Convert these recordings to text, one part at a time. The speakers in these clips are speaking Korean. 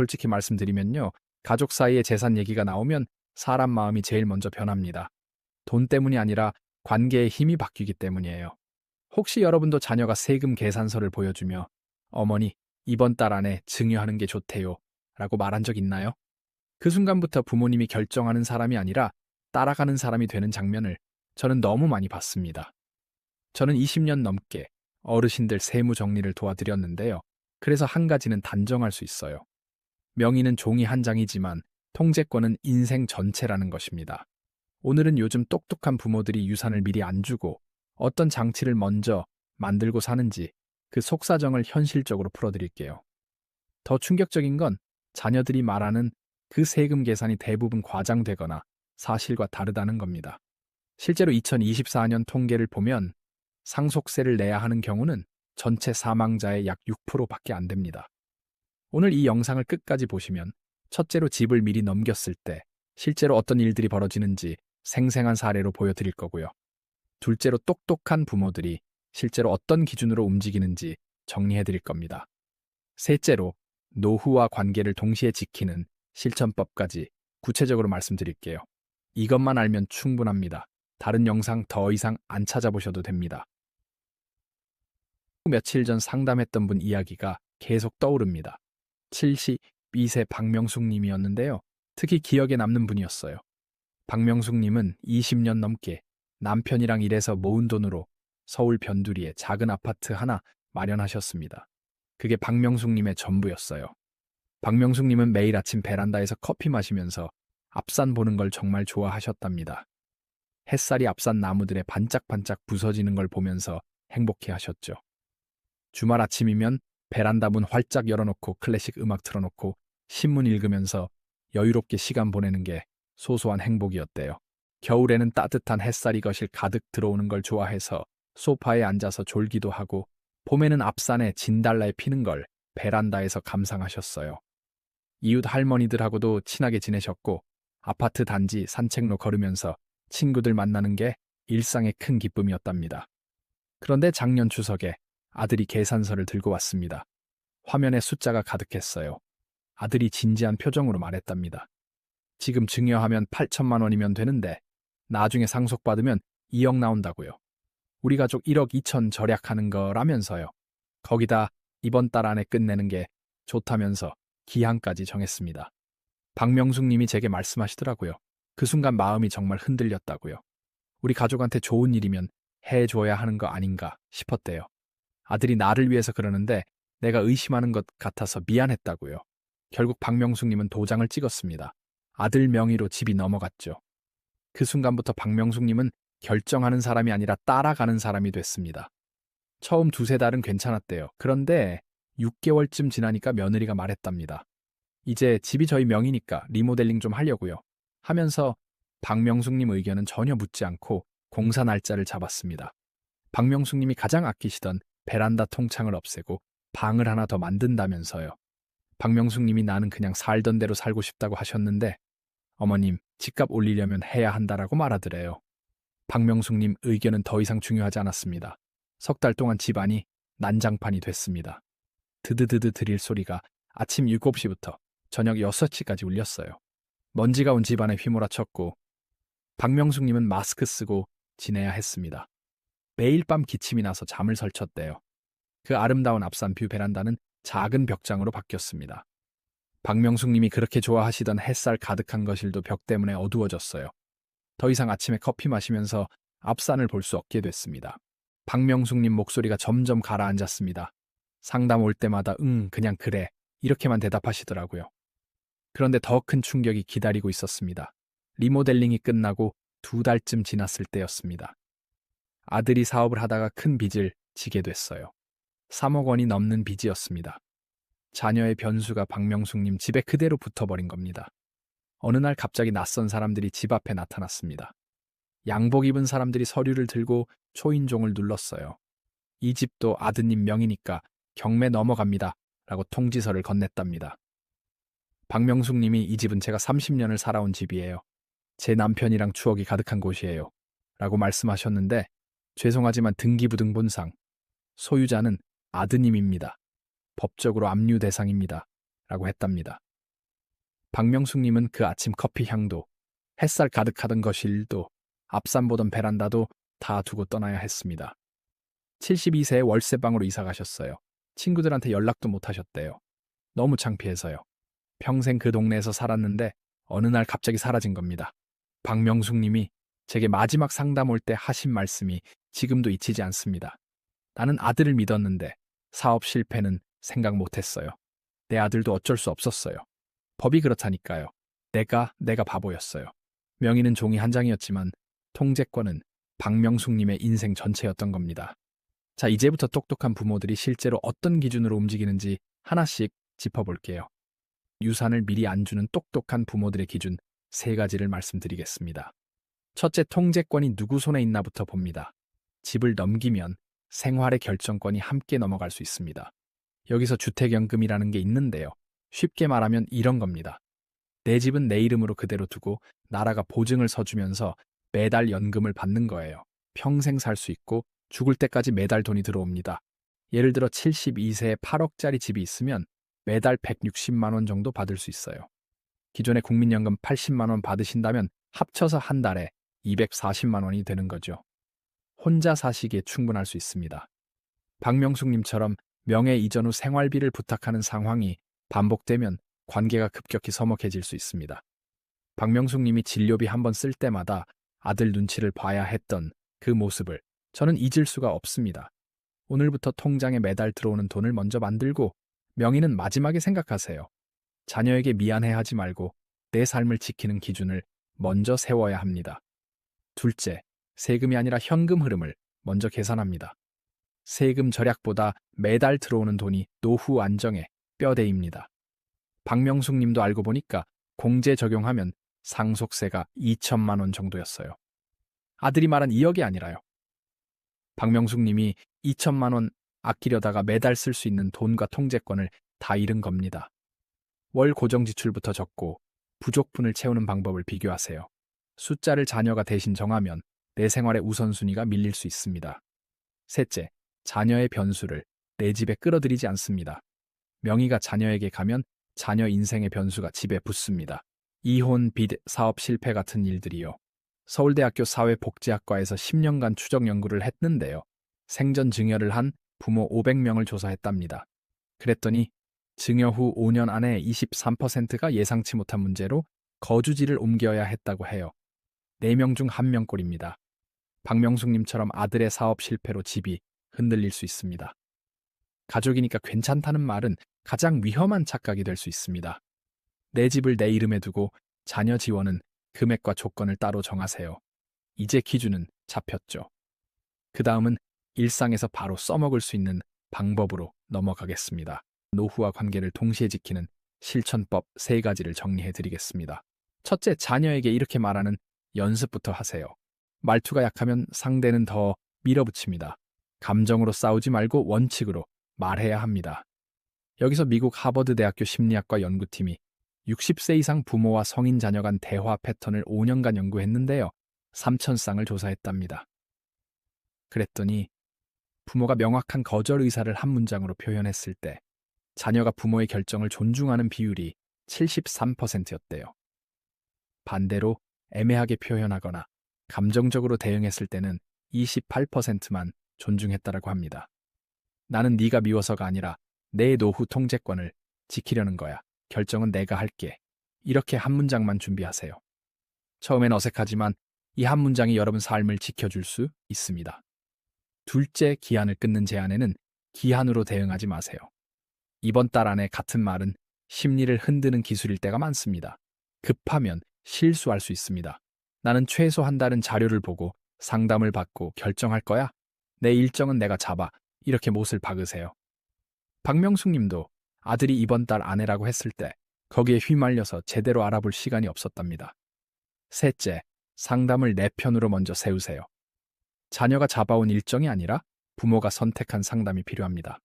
솔직히 말씀드리면요. 가족 사이의 재산 얘기가 나오면 사람 마음이 제일 먼저 변합니다. 돈 때문이 아니라 관계의 힘이 바뀌기 때문이에요. 혹시 여러분도 자녀가 세금 계산서를 보여주며 어머니, 이번 달 안에 증여하는 게 좋대요. 라고 말한 적 있나요? 그 순간부터 부모님이 결정하는 사람이 아니라 따라가는 사람이 되는 장면을 저는 너무 많이 봤습니다. 저는 20년 넘게 어르신들 세무 정리를 도와드렸는데요. 그래서 한 가지는 단정할 수 있어요. 명의는 종이 한 장이지만 통제권은 인생 전체라는 것입니다. 오늘은 요즘 똑똑한 부모들이 유산을 미리 안 주고 어떤 장치를 먼저 만들고 사는지 그 속사정을 현실적으로 풀어드릴게요. 더 충격적인 건 자녀들이 말하는 그 세금 계산이 대부분 과장되거나 사실과 다르다는 겁니다. 실제로 2024년 통계를 보면 상속세를 내야 하는 경우는 전체 사망자의 약 6%밖에 안 됩니다. 오늘 이 영상을 끝까지 보시면 첫째로 집을 미리 넘겼을 때 실제로 어떤 일들이 벌어지는지 생생한 사례로 보여드릴 거고요. 둘째로 똑똑한 부모들이 실제로 어떤 기준으로 움직이는지 정리해 드릴 겁니다. 셋째로 노후와 관계를 동시에 지키는 실천법까지 구체적으로 말씀드릴게요. 이것만 알면 충분합니다. 다른 영상 더 이상 안 찾아보셔도 됩니다. 며칠 전 상담했던 분 이야기가 계속 떠오릅니다. 72세 박명숙 님이었는데요. 특히 기억에 남는 분이었어요. 박명숙 님은 20년 넘게 남편이랑 일해서 모은 돈으로 서울 변두리에 작은 아파트 하나 마련하셨습니다. 그게 박명숙 님의 전부였어요. 박명숙 님은 매일 아침 베란다에서 커피 마시면서 앞산 보는 걸 정말 좋아하셨답니다. 햇살이 앞산 나무들에 반짝반짝 부서지는 걸 보면서 행복해 하셨죠. 주말 아침이면 베란다 문 활짝 열어놓고 클래식 음악 틀어놓고 신문 읽으면서 여유롭게 시간 보내는 게 소소한 행복이었대요. 겨울에는 따뜻한 햇살이 거실 가득 들어오는 걸 좋아해서 소파에 앉아서 졸기도 하고 봄에는 앞산에 진달래 피는 걸 베란다에서 감상하셨어요. 이웃 할머니들하고도 친하게 지내셨고 아파트 단지 산책로 걸으면서 친구들 만나는 게 일상의 큰 기쁨이었답니다. 그런데 작년 추석에 아들이 계산서를 들고 왔습니다. 화면에 숫자가 가득했어요. 아들이 진지한 표정으로 말했답니다. 지금 증여하면 8천만 원이면 되는데 나중에 상속받으면 2억 나온다고요. 우리 가족 1억 2천 절약하는 거라면서요. 거기다 이번 달 안에 끝내는 게 좋다면서 기한까지 정했습니다. 박명숙 님이 제게 말씀하시더라고요. 그 순간 마음이 정말 흔들렸다고요. 우리 가족한테 좋은 일이면 해줘야 하는 거 아닌가 싶었대요. 아들이 나를 위해서 그러는데 내가 의심하는 것 같아서 미안했다고요. 결국 박명숙님은 도장을 찍었습니다. 아들 명의로 집이 넘어갔죠. 그 순간부터 박명숙님은 결정하는 사람이 아니라 따라가는 사람이 됐습니다. 처음 두세 달은 괜찮았대요. 그런데 6개월쯤 지나니까 며느리가 말했답니다. 이제 집이 저희 명의니까 리모델링 좀 하려고요. 하면서 박명숙님 의견은 전혀 묻지 않고 공사 날짜를 잡았습니다. 박명숙님이 가장 아끼시던 베란다 통창을 없애고 방을 하나 더 만든다면서요. 박명숙님이 나는 그냥 살던 대로 살고 싶다고 하셨는데 어머님 집값 올리려면 해야 한다라고 말하더래요. 박명숙님 의견은 더 이상 중요하지 않았습니다. 석 달 동안 집안이 난장판이 됐습니다. 드드드드 드릴 소리가 아침 7시부터 저녁 6시까지 울렸어요. 먼지가 온 집안에 휘몰아쳤고 박명숙님은 마스크 쓰고 지내야 했습니다. 매일 밤 기침이 나서 잠을 설쳤대요. 그 아름다운 앞산 뷰 베란다는 작은 벽장으로 바뀌었습니다. 박명숙님이 그렇게 좋아하시던 햇살 가득한 거실도 벽 때문에 어두워졌어요. 더 이상 아침에 커피 마시면서 앞산을 볼 수 없게 됐습니다. 박명숙님 목소리가 점점 가라앉았습니다. 상담 올 때마다 응, 그냥 그래. 이렇게만 대답하시더라고요. 그런데 더 큰 충격이 기다리고 있었습니다. 리모델링이 끝나고 두 달쯤 지났을 때였습니다. 아들이 사업을 하다가 큰 빚을 지게 됐어요. 3억 원이 넘는 빚이었습니다. 자녀의 변수가 박명숙님 집에 그대로 붙어버린 겁니다. 어느 날 갑자기 낯선 사람들이 집 앞에 나타났습니다. 양복 입은 사람들이 서류를 들고 초인종을 눌렀어요. 이 집도 아드님 명이니까 경매 넘어갑니다. 라고 통지서를 건넸답니다. 박명숙 님이 이 집은 제가 30년을 살아온 집이에요. 제 남편이랑 추억이 가득한 곳이에요. 라고 말씀하셨는데 죄송하지만 등기부등본상 소유자는 아드님입니다. 법적으로 압류 대상입니다. 라고 했답니다. 박명숙님은 그 아침 커피 향도, 햇살 가득하던 거실도, 앞산 보던 베란다도 다 두고 떠나야 했습니다. 72세에 월세방으로 이사 가셨어요. 친구들한테 연락도 못 하셨대요. 너무 창피해서요. 평생 그 동네에서 살았는데 어느 날 갑자기 사라진 겁니다. 박명숙 님이 제게 마지막 상담 올 때 하신 말씀이 지금도 잊히지 않습니다. 나는 아들을 믿었는데 사업 실패는 생각 못 했어요. 내 아들도 어쩔 수 없었어요. 법이 그렇다니까요. 내가, 내가 바보였어요. 명의는 종이 한 장이었지만 통제권은 박명숙님의 인생 전체였던 겁니다. 자, 이제부터 똑똑한 부모들이 실제로 어떤 기준으로 움직이는지 하나씩 짚어볼게요. 유산을 미리 안 주는 똑똑한 부모들의 기준 세 가지를 말씀드리겠습니다. 첫째, 통제권이 누구 손에 있나부터 봅니다. 집을 넘기면 생활의 결정권이 함께 넘어갈 수 있습니다. 여기서 주택연금이라는 게 있는데요. 쉽게 말하면 이런 겁니다. 내 집은 내 이름으로 그대로 두고 나라가 보증을 서주면서 매달 연금을 받는 거예요. 평생 살 수 있고 죽을 때까지 매달 돈이 들어옵니다. 예를 들어 72세에 8억짜리 집이 있으면 매달 160만 원 정도 받을 수 있어요. 기존의 국민연금 80만 원 받으신다면 합쳐서 한 달에 240만 원이 되는 거죠. 혼자 사시기에 충분할 수 있습니다. 박명숙님처럼 명예 이전 후 생활비를 부탁하는 상황이 반복되면 관계가 급격히 서먹해질 수 있습니다. 박명숙님이 진료비 한 번 쓸 때마다 아들 눈치를 봐야 했던 그 모습을 저는 잊을 수가 없습니다. 오늘부터 통장에 매달 들어오는 돈을 먼저 만들고 명의는 마지막에 생각하세요. 자녀에게 미안해하지 말고 내 삶을 지키는 기준을 먼저 세워야 합니다. 둘째, 세금이 아니라 현금 흐름을 먼저 계산합니다. 세금 절약보다 매달 들어오는 돈이 노후 안정의 뼈대입니다. 박명숙 님도 알고 보니까 공제 적용하면 상속세가 2천만 원 정도였어요. 아들이 말한 2억이 아니라요. 박명숙 님이 2천만 원 아끼려다가 매달 쓸 수 있는 돈과 통제권을 다 잃은 겁니다. 월 고정 지출부터 적고 부족분을 채우는 방법을 비교하세요. 숫자를 자녀가 대신 정하면 내 생활의 우선순위가 밀릴 수 있습니다. 셋째, 자녀의 변수를 내 집에 끌어들이지 않습니다. 명의가 자녀에게 가면 자녀 인생의 변수가 집에 붙습니다. 이혼, 빚, 사업 실패 같은 일들이요. 서울대학교 사회복지학과에서 10년간 추적 연구를 했는데요. 생전 증여를 한 부모 500명을 조사했답니다. 그랬더니 증여 후 5년 안에 23%가 예상치 못한 문제로 거주지를 옮겨야 했다고 해요. 4명 중 1명꼴입니다. 박명숙님처럼 아들의 사업 실패로 집이 흔들릴 수 있습니다. 가족이니까 괜찮다는 말은 가장 위험한 착각이 될 수 있습니다. 내 집을 내 이름에 두고 자녀 지원은 금액과 조건을 따로 정하세요. 이제 기준은 잡혔죠. 그 다음은 일상에서 바로 써먹을 수 있는 방법으로 넘어가겠습니다. 노후와 관계를 동시에 지키는 실천법 세 가지를 정리해 드리겠습니다. 첫째, 자녀에게 이렇게 말하는 연습부터 하세요. 말투가 약하면 상대는 더 밀어붙입니다. 감정으로 싸우지 말고 원칙으로 말해야 합니다. 여기서 미국 하버드 대학교 심리학과 연구팀이 60세 이상 부모와 성인 자녀 간 대화 패턴을 5년간 연구했는데요. 3천쌍을 조사했답니다. 그랬더니 부모가 명확한 거절 의사를 한 문장으로 표현했을 때 자녀가 부모의 결정을 존중하는 비율이 73%였대요. 반대로 애매하게 표현하거나 감정적으로 대응했을 때는 28%만 존중했다라고 합니다. 나는 네가 미워서가 아니라 내 노후 통제권을 지키려는 거야. 결정은 내가 할게. 이렇게 한 문장만 준비하세요. 처음엔 어색하지만 이 한 문장이 여러분 삶을 지켜줄 수 있습니다. 둘째 기한을 끊는 제안에는 기한으로 대응하지 마세요. 이번 달 안에 같은 말은 심리를 흔드는 기술일 때가 많습니다. 급하면 실수할 수 있습니다. 나는 최소 한 달은 자료를 보고 상담을 받고 결정할 거야. 내 일정은 내가 잡아. 이렇게 못을 박으세요. 박명숙 님도 아들이 이번 달 아내라고 했을 때 거기에 휘말려서 제대로 알아볼 시간이 없었답니다. 셋째, 상담을 내 편으로 먼저 세우세요. 자녀가 잡아온 일정이 아니라 부모가 선택한 상담이 필요합니다.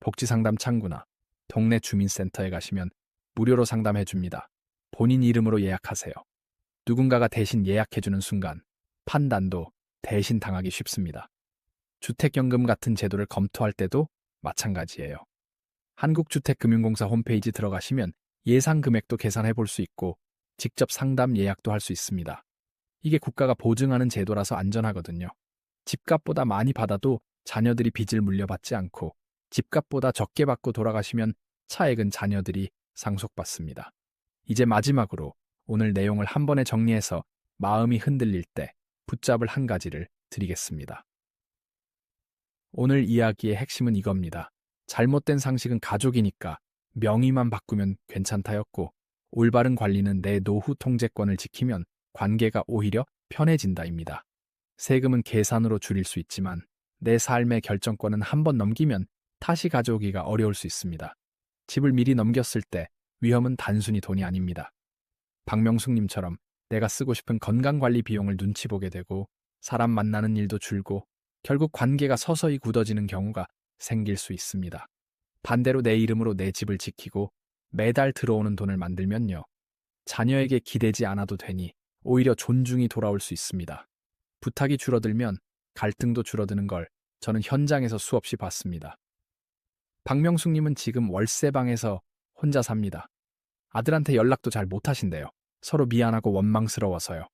복지상담 창구나 동네 주민센터에 가시면 무료로 상담해 줍니다. 본인 이름으로 예약하세요. 누군가가 대신 예약해주는 순간 판단도 대신 당하기 쉽습니다. 주택연금 같은 제도를 검토할 때도 마찬가지예요. 한국주택금융공사 홈페이지 들어가시면 예상 금액도 계산해 볼 수 있고 직접 상담 예약도 할 수 있습니다. 이게 국가가 보증하는 제도라서 안전하거든요. 집값보다 많이 받아도 자녀들이 빚을 물려받지 않고 집값보다 적게 받고 돌아가시면 차액은 자녀들이 상속받습니다. 이제 마지막으로 오늘 내용을 한 번에 정리해서 마음이 흔들릴 때 붙잡을 한 가지를 드리겠습니다. 오늘 이야기의 핵심은 이겁니다. 잘못된 상식은 가족이니까 명의만 바꾸면 괜찮다였고 올바른 관리는 내 노후 통제권을 지키면 관계가 오히려 편해진다입니다. 세금은 계산으로 줄일 수 있지만 내 삶의 결정권은 한 번 넘기면 다시 가져오기가 어려울 수 있습니다. 집을 미리 넘겼을 때 위험은 단순히 돈이 아닙니다. 박명숙님처럼 내가 쓰고 싶은 건강관리 비용을 눈치 보게 되고 사람 만나는 일도 줄고 결국 관계가 서서히 굳어지는 경우가 생길 수 있습니다. 반대로 내 이름으로 내 집을 지키고 매달 들어오는 돈을 만들면요. 자녀에게 기대지 않아도 되니 오히려 존중이 돌아올 수 있습니다. 부탁이 줄어들면 갈등도 줄어드는 걸 저는 현장에서 수없이 봤습니다. 박명숙님은 지금 월세방에서 혼자 삽니다. 아들한테 연락도 잘 못하신대요. 서로 미안하고 원망스러워서요.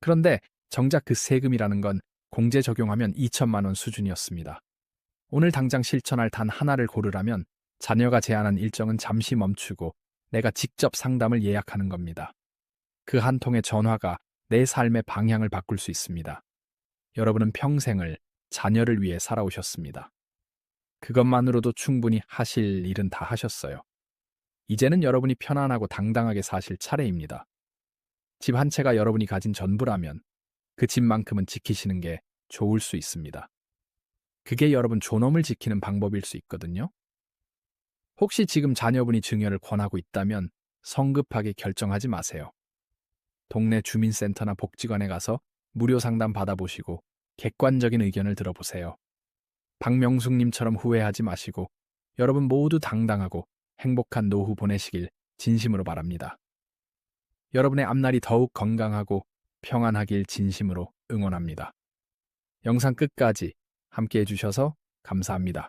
그런데 정작 그 세금이라는 건 공제 적용하면 2천만 원 수준이었습니다. 오늘 당장 실천할 단 하나를 고르라면 자녀가 제안한 일정은 잠시 멈추고 내가 직접 상담을 예약하는 겁니다. 그 한 통의 전화가 내 삶의 방향을 바꿀 수 있습니다. 여러분은 평생을 자녀를 위해 살아오셨습니다. 그것만으로도 충분히 하실 일은 다 하셨어요. 이제는 여러분이 편안하고 당당하게 사실 차례입니다. 집 한 채가 여러분이 가진 전부라면 그 집만큼은 지키시는 게 좋을 수 있습니다. 그게 여러분 존엄을 지키는 방법일 수 있거든요. 혹시 지금 자녀분이 증여를 권하고 있다면 성급하게 결정하지 마세요. 동네 주민센터나 복지관에 가서 무료 상담 받아보시고 객관적인 의견을 들어보세요. 박명숙님처럼 후회하지 마시고 여러분 모두 당당하고 행복한 노후 보내시길 진심으로 바랍니다. 여러분의 앞날이 더욱 건강하고 평안하길 진심으로 응원합니다. 영상 끝까지 함께 해주셔서 감사합니다.